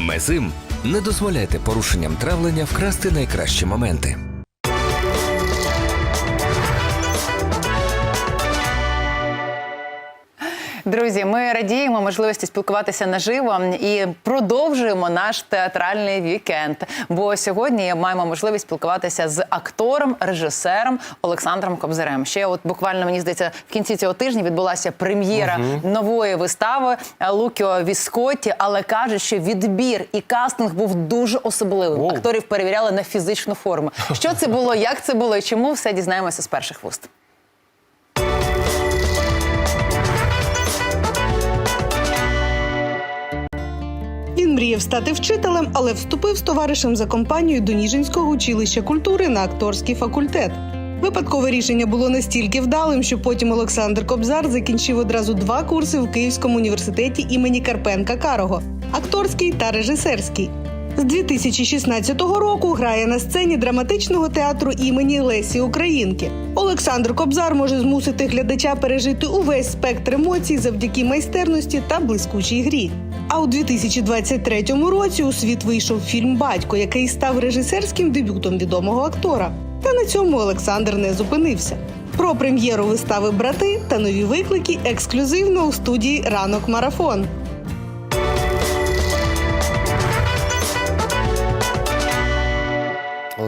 Мезим не дозволяйте порушенням травлення вкрасти найкращі моменти. Друзі, ми радіємо можливості спілкуватися наживо і продовжуємо наш театральний вікенд. Бо сьогодні маємо можливість спілкуватися з актором, режисером Олександром Кобзарем. Ще от буквально мені здається, в кінці цього тижня відбулася прем'єра нової вистави Лукіо Віскотті, але кажуть, що відбір і кастинг був дуже особливим. Акторів перевіряли на фізичну форму. Що це було, як це було і чому все дізнаємося з перших вуст. Мріяв стати вчителем, але вступив з товаришем за компанією до Ніжинського училища культури на акторський факультет. Випадкове рішення було настільки вдалим, що потім Олександр Кобзар закінчив одразу два курси в Київському університеті імені Карпенка Карого акторський та режисерський. З 2016 року грає на сцені драматичного театру імені Лесі Українки. Олександр Кобзар може змусити глядача пережити увесь спектр емоцій завдяки майстерності та блискучій грі. А у 2023 році у світ вийшов фільм Батько, який став режисерським дебютом відомого актора. Та на цьому Олександр не зупинився. Про прем'єру вистави Брати та нові виклики ексклюзивно у студії Ранок Марафон.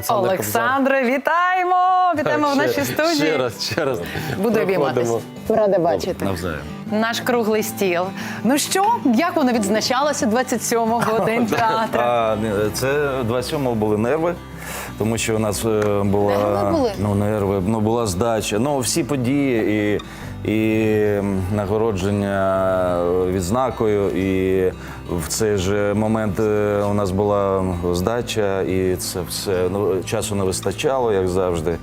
Олександр Олександре, вітаємо! Вітаємо в нашій студії. Ще раз, ще раз. Буду обійматися. Рада бачити. Навзаєм. Наш круглий стіл. Ну що, як воно відзначалося 27-го День театру? Не, це 27-го були нерви. Тому що у нас е, була Нерви були? ну нерви, ну була здача. Ну всі події і, і нагородження відзнакою. І в цей же момент е, у нас була здача, і це все ну, часу не вистачало, як завжди.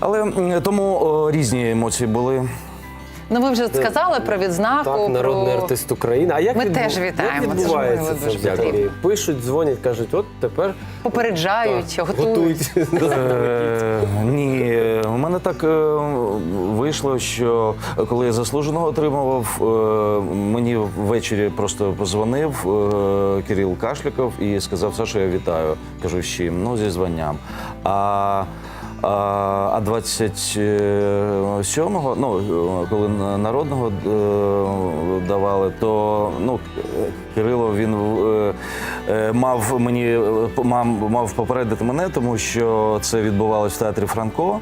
Але м, тому о, різні емоції були. Ну ви вже сказали про відзнаку. Так, народний про... артист України. А як Ми відбу- теж вітаємо, Як це відбувається ми це взагалі? Пишуть, дзвонять, кажуть, от тепер Попереджають, так, готують. Е, Ні, е, у мене так е, вийшло, що коли я заслуженого отримував, е, мені ввечері просто позвонив е, Кирил Кашліков і сказав, Саша, я вітаю. Кажу, з чим? Ну, зі званням. А а а 27-го, ну коли народного е, давали, то ну Кирило він е, мав мені е, мав, мав попередити мене, тому що це відбувалося в театрі Франко,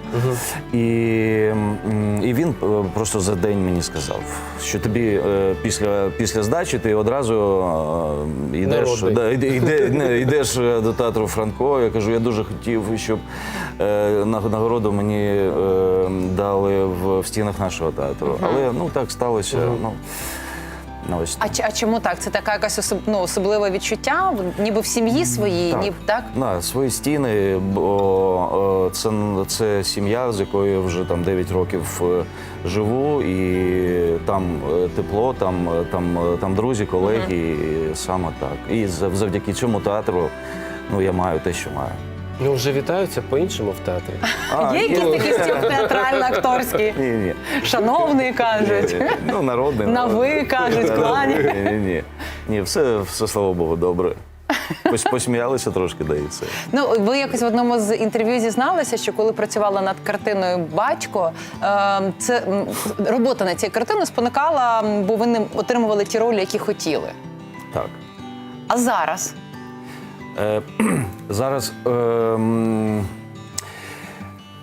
і, і він е, просто за день мені сказав, що тобі е, після, після здачі ти одразу е, йдеш, да, йде- йдеш е, до театру Франко. Я кажу, я дуже хотів, щоб е, нагороду мені е, дали в, стінах нашого театру. Але ну так сталося. Ну, ось А, а чому так? Це така якась особ... ну, особливе відчуття, ніби в сім'ї своїй, Так. ніби так? На свої стіни, бо це, це сім'я, з якою я вже там 9 років е, живу, і там е, тепло, там, е, там, там друзі, колеги, і саме так. І завдяки цьому театру ну, я маю те, що маю. Ну вже вітаються по-іншому в театрі. А, Є якийсь ну, такий стіл театрально-акторський? Ні, ні. Шановний кажуть. Ну, народний. На ви, кажуть, кланяють. Ні, ні, ні. Ні, все, все, слава Богу, добре. Пос- Посміялися трошки, да і все. Ну, ви якось в одному з інтерв'ю зізналися, що коли працювала над картиною Батько, е, це м, робота над цією картиною спонукала, м, бо ви не отримували ті ролі, які хотіли. Так. А зараз зараз е, м,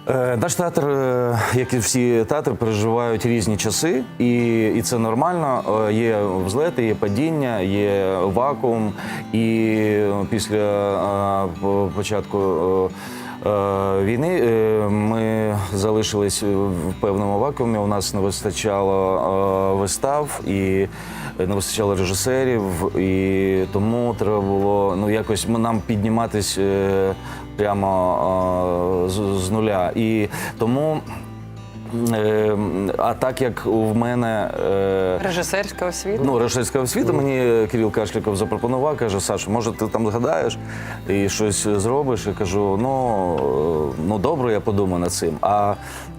е, наш театр, е, як і всі театри, переживають різні часи, і, і це нормально. Є взлети, є падіння, є вакуум. І після початку. Війни ми залишились в певному вакуумі. У нас не вистачало вистав і не вистачало режисерів, і тому треба було ну якось нам підніматись е, прямо е, з, з нуля. І тому а так як в мене е, Режисерська освіта. ну, режисерська освіта, мені Кирил Кашліков запропонував, каже, Саш, може ти там згадаєш і щось зробиш? Я кажу, ну, е, ну добре, я подумаю над цим. А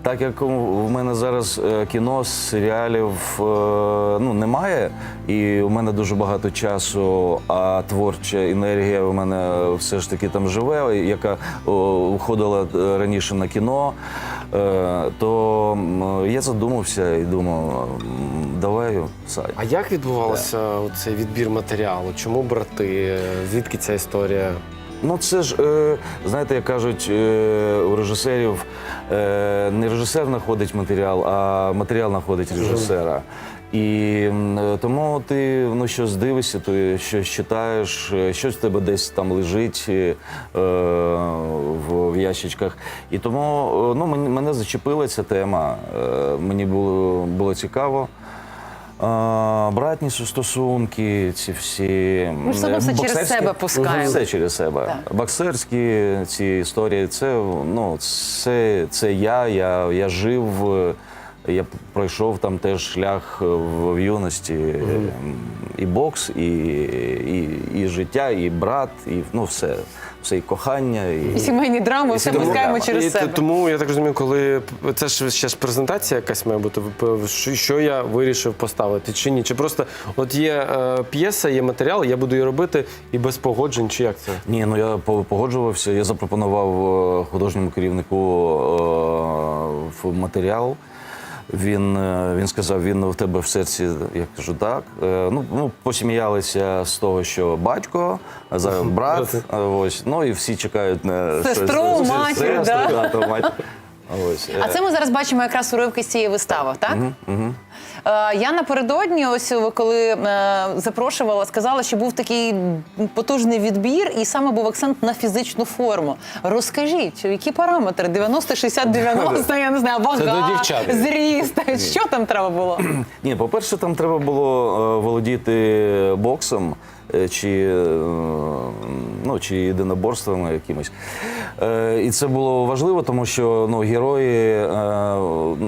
так як в мене зараз е, кіно, серіалів е, ну, немає, і у мене дуже багато часу, а творча енергія у мене все ж таки там живе, яка е, раніше на кіно, е, то я задумався і думав, давай, Сань. А як відбувався цей відбір матеріалу? Чому брати? Звідки ця історія? Ну, це ж, е, знаєте, як кажуть, е, у режисерів е, не режисер знаходить матеріал, а матеріал знаходить режисера. І е, тому ти ну, щось дивишся, ти щось читаєш, е, щось в тебе десь там лежить е, в, в ящичках. І тому е, ну, мені, мене зачепила ця тема. Е, мені було, було цікаво. А, братні стосунки, ці всі Ми ж все е, через себе пускаємо. Все через себе. Боксерські ці історії, це ну це, це я, я, я жив. Е, Я пройшов там теж шлях в, в юності. е, І бокс, і, і, і життя, і брат, і ну все. Все і кохання, і, І сімейні драми, все сімейні пускаємо через І себе. Тому я так розумію, коли це ж ще ж презентація якась має бути, що- я вирішив поставити, чи ні? Чи просто от є е, п'єса, є матеріал, я буду її робити і без погоджень, чи як це? Ні, ну я по- погоджувався. Я запропонував е, художньому керівнику е, в матеріал. Він, е, він сказав, він в тебе в серці. Я кажу, так. Е, Ну, ну посміялися з того, що батько, а зараз брат. е, Ось. Ну і всі чекають на Сестру, щось- матір, сестру, да? да, то мать. Ось. А це ми зараз бачимо якраз уривки з цієї вистави, так? Е, Я напередодні, ось коли е, запрошувала, сказала, що був такий потужний відбір, і саме був акцент на фізичну форму. Розкажіть, які параметри? 90, 60, 90, я не знаю, вага, зріст. Що там треба було? Ні, по-перше, там треба було е, володіти боксом е, чи, е, ну, чи єдиноборствами якимось. Е, І це було важливо, тому що ну, герої е,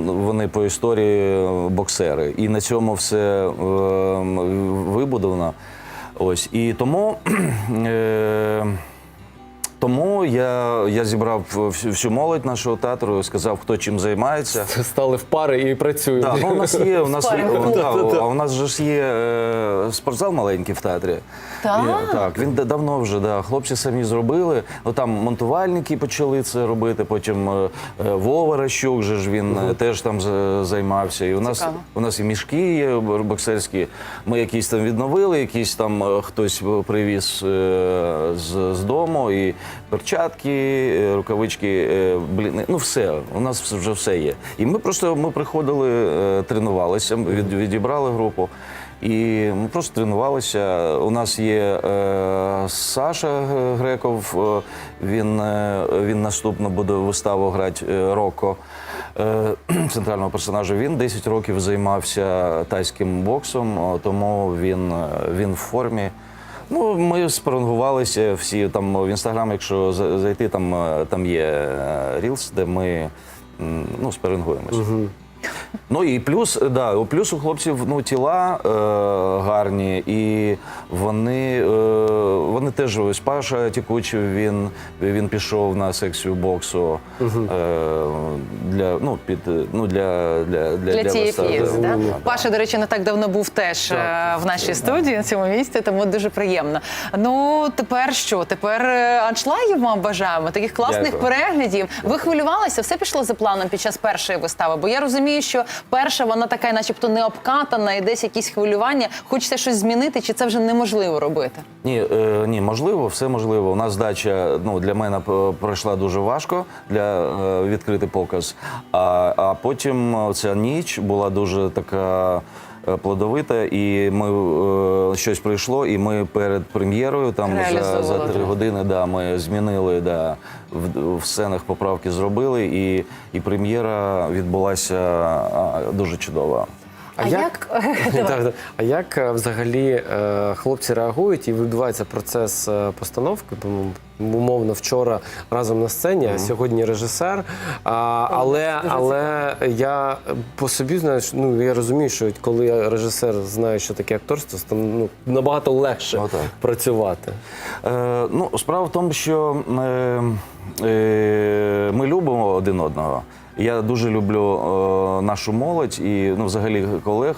вони по історії боксери. І на цьому все е, вибудовано. Ось. І тому. Е, тому я, я зібрав всю, всю молодь нашого театру, сказав, хто чим займається. Стали в пари і працюють. Так, ну, у нас є, у нас, клуб. да, а у нас же ж є е, спортзал маленький в театрі. Так? І, так, він да- давно вже, да, хлопці самі зробили. Ну там монтувальники почали це робити, потім е, е, Вова Ращук, же ж він е, теж там займався. І у нас, Цікаво. у нас і мішки є боксерські. Ми якісь там відновили, якісь там е, хтось привіз е, з, з дому. І перчатки, е, рукавички, е, блін, ну все, у нас вже все є. І ми просто ми приходили, е, тренувалися, від, відібрали групу. І ми просто тренувалися. У нас є е, Саша Греков, він, е, він наступно буде виставу грати Роко, е, центрального персонажа. Він 10 років займався тайським боксом, тому він, він в формі. Ну, ми спарингувалися всі там в інстаграм, якщо за- зайти, там, е, там є рілс, де ми ну, спарингуємося. Ну і плюс, да, плюс у хлопців ну, тіла е, гарні, і вони, е, вони теж ось Паша Тікучів, він, він пішов на секцію боксу е, для, ну, під, ну, для, для, для, Для цієї вистави. п'єси, Да, да. Паша, до речі, не так давно був теж е, в нашій студії на цьому місці, тому дуже приємно. Ну, тепер що? Тепер е, аншлагів вам бажаємо, таких класних Дякую. переглядів. Ви хвилювалися, все пішло за планом під час першої вистави, бо я розумію, що перша вона така, начебто, не обкатана, і десь якісь хвилювання. Хочеться щось змінити, чи це вже неможливо робити? Ні, е, ні, можливо, все можливо. У нас здача ну, для мене пройшла дуже важко для е, відкрити показ. А, а потім ця ніч була дуже така. Е, Плодовита, і ми е, щось прийшло, і ми перед прем'єрою, там за, за три години, да, ми змінили, да, в, в сценах поправки зробили, і, і прем'єра відбулася а, дуже чудова. А як- Так, так. а як е, взагалі е, хлопці реагують і відбувається процес постановки? Ну, умовно вчора разом на сцені, а сьогодні режисер. А, але, але я по собі знаю, що, ну я розумію, що коли режисер знає, що таке акторство, то ну, набагато легше Отак. працювати. Е, ну, справа в тому, що е, е, ми любимо один одного. Я дуже люблю е, нашу молодь і ну, взагалі колег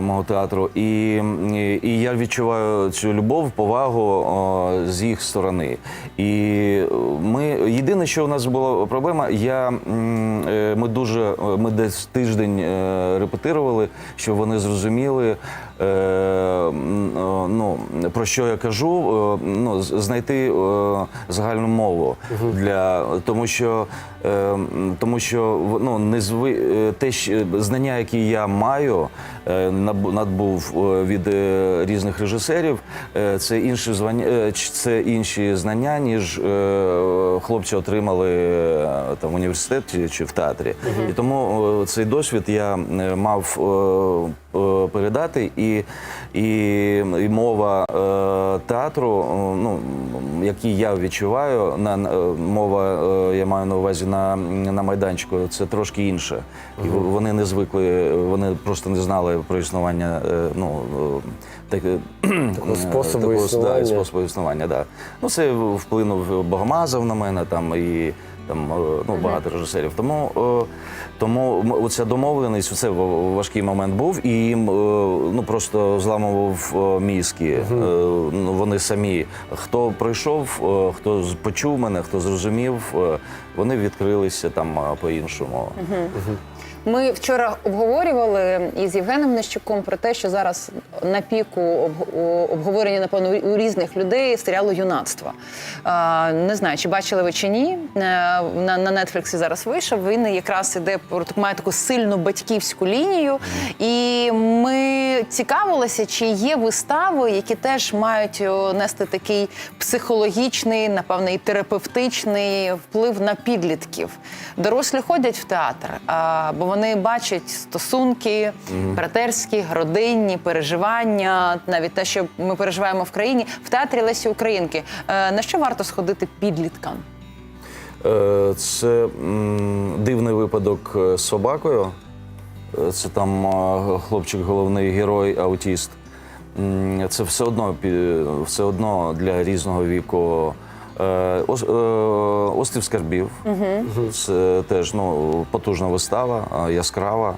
мого театру. І, і, і я відчуваю цю любов, повагу о, з їх сторони. І ми єдине, що у нас була проблема, я е, ми дуже е, ми десь тиждень е, репетирували, щоб вони зрозуміли. Е, е, ну, про що я кажу, е, ну, знайти е, загальну мову для тому, що е, тому що ну, не зви, те що- знання, які я маю, е, надбув від е, різних режисерів, е, це інші звання, е, це інші знання, ніж е, хлопці отримали е, там в університеті чи в театрі. І тому е, цей досвід я мав передати, і, і, і мова е, театру, е, ну який я відчуваю, на е, мова е, я маю на увазі на, на майданчику, це трошки інше. І вони не звикли, вони просто не знали про існування. е, Ну е, так, Такого способу такого, існування. Да, способу існування, да. Ну, це вплинув Богомазов на мене там і там е, ну, багато режисерів. Тому, е, тому оця домовленість, це в- важкий момент був, і їм е, ну, просто зламував е, мізки. Е, Ну, вони самі. Хто пройшов, е, хто почув мене, хто зрозумів, вони відкрилися там по-іншому. Ми вчора обговорювали із Євгеном Нищуком про те, що зараз на піку обг- обговорення, напевно, у різних людей серіалу юнацтво. Не знаю, чи бачили ви чи ні. На, на Нетфліксі зараз вийшов. Він якраз іде має таку сильну батьківську лінію. І ми цікавилися, чи є вистави, які теж мають нести такий психологічний, напевно, і терапевтичний вплив на підлітків. Дорослі ходять в театр, а, бо вони бачать стосунки, братерські, родинні, переживання, навіть те, що ми переживаємо в країні. В театрі Лесі Українки. Е, На що варто сходити підліткам? Е, Це дивний випадок е, з собакою. Е, Це там хлопчик, головний герой, аутіст. Це все одно, все одно для різного віку. Ос- Острів скарбів. Це теж ну, потужна вистава, яскрава.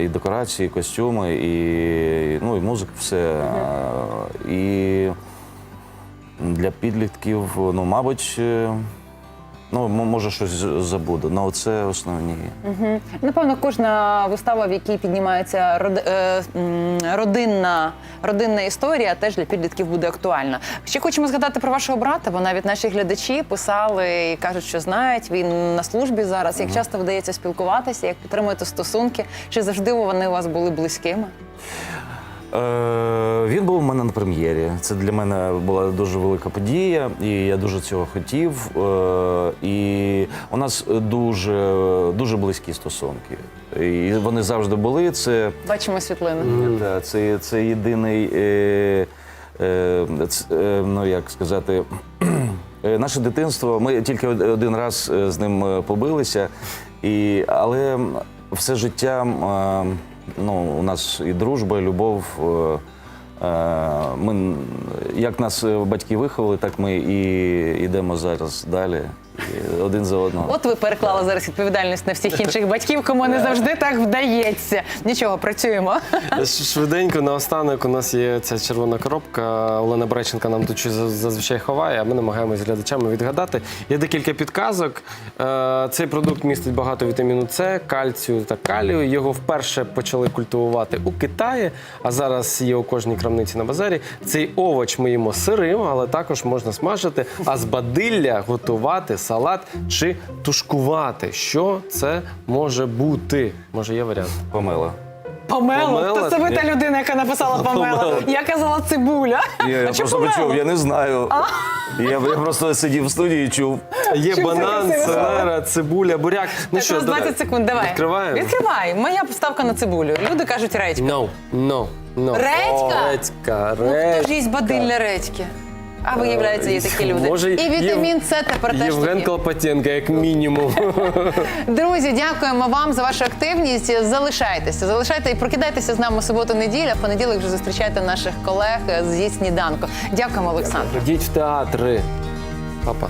І декорації, і костюми, і, ну, і музика, все. І для підлітків, ну, мабуть, е, ну, може щось забуду. Ну, це основні. Напевно, кожна вистава, в якій піднімається род- е, родинна, родинна історія, теж для підлітків буде актуальна. Ще хочемо згадати про вашого брата, бо навіть наші глядачі писали і кажуть, що знають, він на службі зараз. Як часто вдається спілкуватися, як підтримуєте стосунки, чи завжди вони у вас були близькими? Е, він був у мене на прем'єрі. Це для мене була дуже велика подія, і я дуже цього хотів. Е, і у нас дуже, дуже близькі стосунки. І вони завжди були. Це Бачимо світлини. Да, це, це єдиний, е, е, ц- е, ну як сказати, е, наше дитинство. Ми тільки один раз е, з ним е, побилися, і, але все життя ну, у нас і дружба, і любов. е, е, Ми, як нас е, батьки виховали, так ми і йдемо зараз далі. Один за одного. От ви переклали зараз відповідальність на всіх інших батьків, кому не завжди так вдається. Нічого, працюємо. Швиденько наостанок у нас є ця червона коробка. Олена Бреченка нам тут щось зазвичай ховає, а ми намагаємося з глядачами відгадати. Є декілька підказок. Е, Цей продукт містить багато вітаміну С, кальцію та калію. Його вперше почали культивувати у Китаї, а зараз є у кожній крамниці на базарі. Цей овоч ми їмо сирим, але також можна смажити, а з бадилля готувати салат чи тушкувати. Що це може бути? Може, є варіант? Помила. Помело, Помела? то це ви та Ні. людина, яка написала помела. Помела. Я казала цибуля. Я, я А чи просто помело? почув, я не знаю. Я, я просто сидів в студії і чув. Є Чим це банан, красиво? селера, цибуля, буряк. Ну Так, що, нас 20 давай. секунд, давай. Відкриваємо? Відкривай. Моя ставка на цибулю. Люди кажуть редька. No, no, no. Редька? О, редька, Ну, хто ж редька. їсть бадилля редьки? А виявляється, є такі люди. Може, і вітамін С тепер теж Євген. Клопотенко, як мінімум. Друзі, дякуємо вам за вашу активність. Залишайтеся, залишайте і прокидайтеся з нами суботу-неділя. В понеділок вже зустрічайте наших колег «Зі сніданку. Дякуємо, Олександр. Ходіть в театри. Папа.